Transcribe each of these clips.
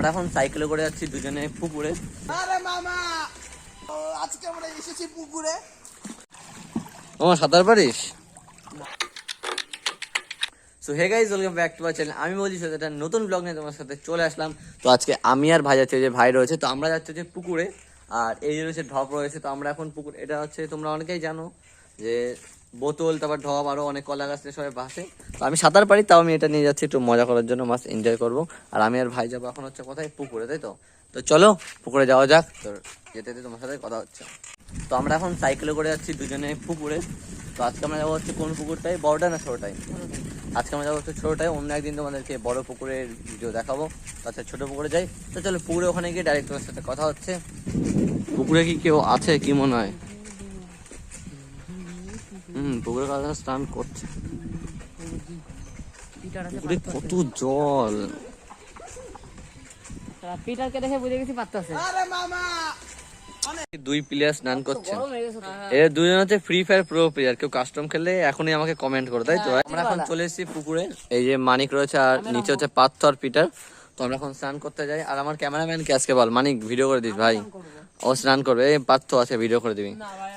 আমরা এখন সাইকেলে করে যাচ্ছি দুজনে পুকুরে। আরে মামা! আজকে আমরা এসেছি পুকুরে। ও সাঁতার পারিস? So hey guys welcome back to my channel আমি বলছি একটা নতুন ব্লগ নিয়ে তোমার সাথে চলে আসলাম। তো আজকে আমি আর ভাই যাচ্ছি যে ভাই রয়েছে তো আমরা যাচ্ছি যে পুকুরে। আর এই যে রয়েছে ঢপ রয়েছে তো আমরা এখন পুকুর এটা হচ্ছে তোমরা অনেকেই জানো যে বোতল, তারপর ঢপ, আরও অনেক কলা গাছ থেকে সবাই ভাসে তো আমি সাঁতার পারি, তাও আমি এটা নিয়ে যাচ্ছি, একটু মজা করার জন্য মাছ এনজয় করব। আর আমি আর ভাই যাব এখন হচ্ছে কোথায়? পুকুরে, তাই তো? তো চলো, পুকুরে যাওয়া যাক। তো যেতে যেতে তোমার সাথে কথা হচ্ছে। তো আমরা এখন সাইকেলে করে যাচ্ছি দুজনে পুকুরে। তো আজকে আমরা যাব হচ্ছে কোন পুকুরটাই বড়টা না ছোটোটাই আজকে আমরা যাব হচ্ছে ছোটোটাই অন্য একদিন তোমাদেরকে বড় পুকুরের ভিডিও দেখাবো। তাছাড়া ছোটো পুকুরে যাই। তো চলো, পুকুরে ওখানে গিয়ে ডাইরেক্ট তোমার সাথে কথা হচ্ছে। পুকুরে কি কেউ আছে কি মনে হয়? হুম পুকুরে কাছে স্নান করছে। পুকুরে কত জল। পিটারকে দেখে বুঝে গেছি পারতেছে। দুই প্লেয়ার স্নান করছে। হয়ে এর দুজন হচ্ছে ফ্রি ফায়ার প্রো প্লেয়ার কেউ কাস্টম খেললে এখনই আমাকে কমেন্ট করো তাই তো? আমরা এখন চলে এসেছি পুকুরে। এই যে মানিক রয়েছে আর নিচে হচ্ছে পাথর পিটার। তো আমরা এখন স্নান করতে যাই। আর আমার ক্যামেরাম্যান কে আজকে বল? মানিক ভিডিও করে দিস ভাই। ও স্নান করবে। এই পার্থ আছে ভিডিও করে দিবি।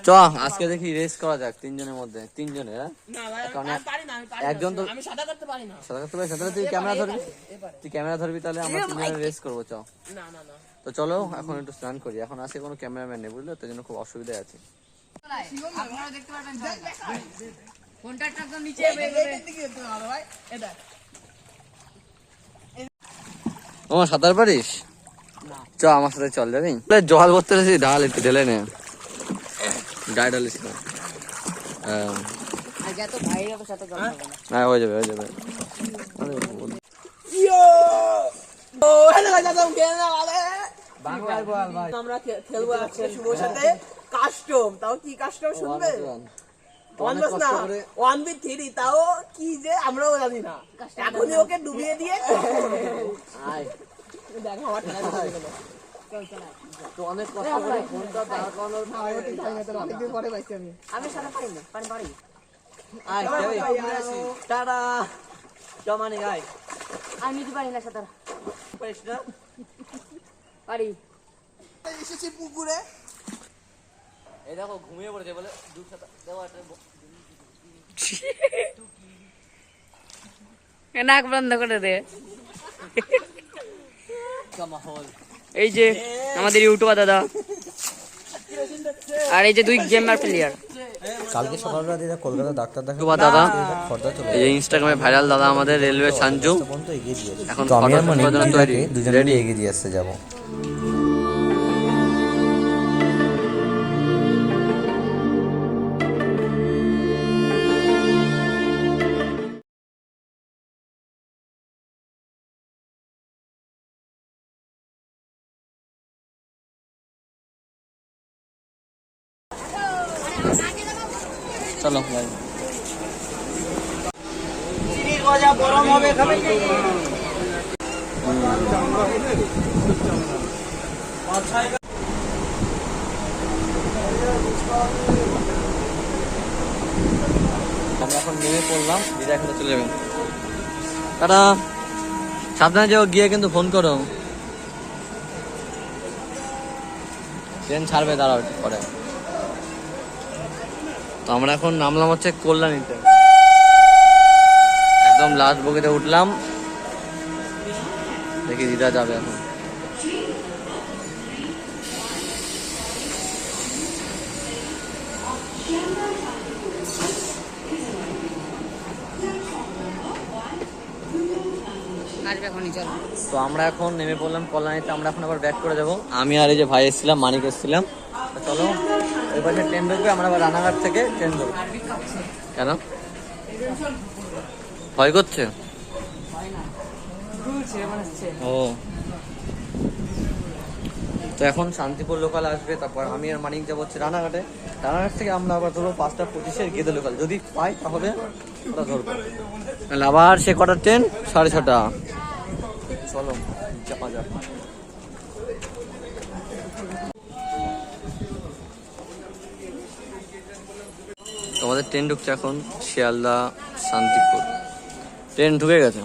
চ আজকে দেখি রেস করা যাক তিনজনের মধ্যে। তিনজনের হ্যাঁ? পারি পারি একজন তো সাদা করতে পারি না। সাঁতার পারিস না? তুই ক্যামেরা ধরবি? তুই ক্যামেরা ধরবি তাহলে আমরা তিনজনের রেস করব চ। না না না। তো চলো এখন একটু স্নান করি। এখন আসে কোনো ক্যামেরাম্যান নেই বুঝলে? তাই জন্য খুব অসুবিধায় আছে। আপনারা দেখতে পারবেন ফোনটা একদম নিচে এটার দিকে যেতে হবে ভাই। এটা ও সাঁতার পারিস? চ আমার সাথে চল যাবি জল করতে রয়েছি ঢাল একটু ঢেলে নে। গায়ে ঢালিস না। হ্যাঁ, হ্যাঁ হয়ে যাবে। হয়ে যাবে আমরা খেলব আজকে শুভর সাথে। কাস্টম তাও কি কাস্টম শুনবে? ওয়ান ওয়ান বি থ্রি তাও কি যে আমরাও জানি না। এখনই ওকে ডুবিয়ে দিয়ে তো অনেক কষ্ট করে ফোনটা দাঁড় করানোর পরে- পাইছি আমি। আমি সাথে পারি না পারি পারি। আয়, টাটা। চ আয়। আমি নিতে পারি না সাঁতার পারিস না? পারি। এসেছি পুকুরে। এই দেখো ঘুমিয়ে পড়েছে বলে দু সাঁতার দেওয়া নাক বন্ধ করে দে। কা মাহৌল। এই যে আমাদের ইউটিউবার দাদা। আর এই যে দুই গেমার প্লেয়ার কালকে সকালবেলা দিদা কলকাতা ডাক্তার দেখা দাদা। এই যে ইনস্টাগ্রামে ভাইরাল দাদা আমাদের রেলওয়ে সঞ্জু এখন মানে তৈরি। দুজনে? এগিয়ে দিয়ে আসতে যাব। চলো ভাই। এখন পড়লাম চলে টাটা সাবধানে যাও, গিয়ে কিন্তু ফোন করো। ট্রেন ছাড়বে, দাঁড়াও পরে। তো আমরা এখন নামলাম হচ্ছে কল্যাণীতে। একদম লাস্ট বগিতে উঠলাম। দেখি দিদা যাবে এখন। তো আমরা এখন নেমে পড়লাম কল্যাণীতে। আমরা এখন আবার ব্যাক করে যাব আমি আর এই যে ভাই এসেছিলাম মানিক এসেছিলাম। চলো। ওই পাশে ট্রেন ঢুকবে আমরা আবার রানাঘাট থেকে ট্রেন ধরবো। কেন? ভয় করছে? ও। তো এখন শান্তিপুর লোকাল আসবে তারপর আমি আর মানিক যাব হচ্ছে রানাঘাটে। রানাঘাট থেকে আমরা আবার ধরবো পাঁচটা পঁচিশের গেদে লোকাল যদি পাই তাহলে ওটা ধরবো। আবার সে কটার ট্রেন সাড়ে ছটা। চলো চাপা যাক। তোমাদের ট্রেন ঢুকছে এখন শিয়ালদা, শান্তিপুর। ট্রেন ঢুকে গেছে।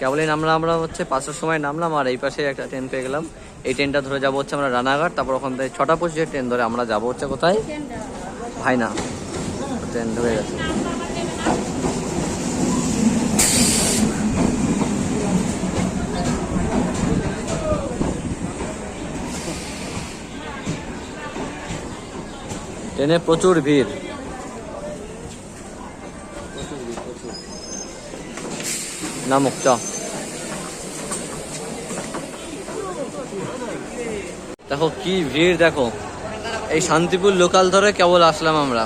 কেবলই নামলাম আমরা হচ্ছে পাঁচটার সময় নামলাম আর এই পাশে একটা ট্রেন পেয়ে গেলাম। এই ট্রেনটা ধরে যাব হচ্ছে আমরা রানাঘাট, তারপর ওখান থেকে ছটা পঁচিশের ট্রেন ধরে আমরা যাব হচ্ছে কোথায়? ভাই না ট্রেন ঢুকে গেছে। ট্রেনে প্রচুর ভিড়। নামুক চ। দেখো কি ভিড় দেখো। এই শান্তিপুর লোকাল ধরে কেবল আসলাম আমরা।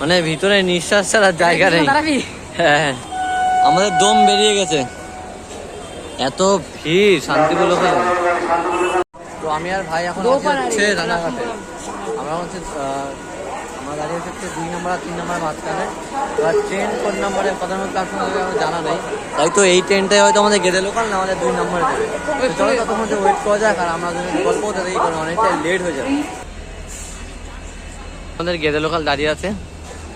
মানে ভিতরে নিঃশ্বাস ছাড়া জায়গা নেই। হ্যাঁ আমাদের দম বেরিয়ে গেছে। এত ভিড় শান্তিপুর লোকাল তো আমি আর ভাই এখন হচ্ছে রানাঘাটে। আমরা হচ্ছে আমরা দাঁড়িয়ে হচ্ছে দুই নম্বর আর তিন নম্বর মাঝখানে। এবার ট্রেন কোন নম্বরে কত নম্বর প্ল্যাটফর্ম আমার জানা নেই। তাই তো এই ট্রেনটাই হয়তো আমাদের গেদে লোকাল না আমাদের দুই নম্বরে দেবে তো চলো ততক্ষণ যে ওয়েট করা যাক আর আমরা দুজন গল্প হতে দেখি কারণ অনেকটাই লেট হয়ে যাবে। আমাদের গেদে লোকাল দাঁড়িয়ে আছে।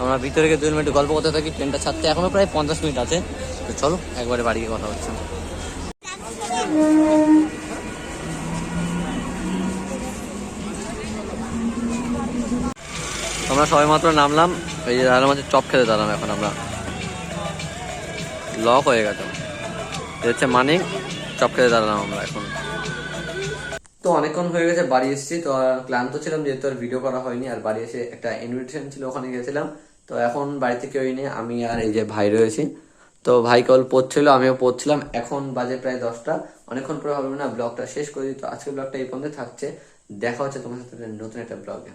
আমরা ভিতরে গিয়ে দুই মিনিট গল্প করতে থাকি ট্রেনটা ছাড়তে এখনও প্রায় পঞ্চাশ মিনিট আছে। তো চলো একবারে বাড়ি গিয়ে কথা হচ্ছে আমরা সবাই মাত্র নামলাম, এই যে দাঁড়ালাম হচ্ছে চপ খেতে দাঁড়ালাম এখন আমরা। লক হয়ে গেছে হচ্ছে মানিক, চপ খেতে দাঁড়ালাম আমরা এখন। তো অনেকক্ষণ হয়ে গেছে, বাড়ি এসেছি, তো ক্লান্ত ছিলাম, যেহেতু আর ভিডিও করা হয়নি, আর বাড়ি এসে একটা ইনভিটেশন ছিল, ওখানে গেছিলাম। তো এখন বাড়িতে কেউই নেই, আমি আর এই যে ভাই রয়েছি। তো ভাই কেবল পড়ছিল, আমিও পড়ছিলাম, এখন বাজে প্রায় দশটা। অনেকক্ষণ পরে হবে না ব্লগটা শেষ করে দিই। তো আজকের ব্লগটা এই পর্যন্ত থাকছে। দেখা হচ্ছে তোমার সাথে নতুন একটা ব্লগে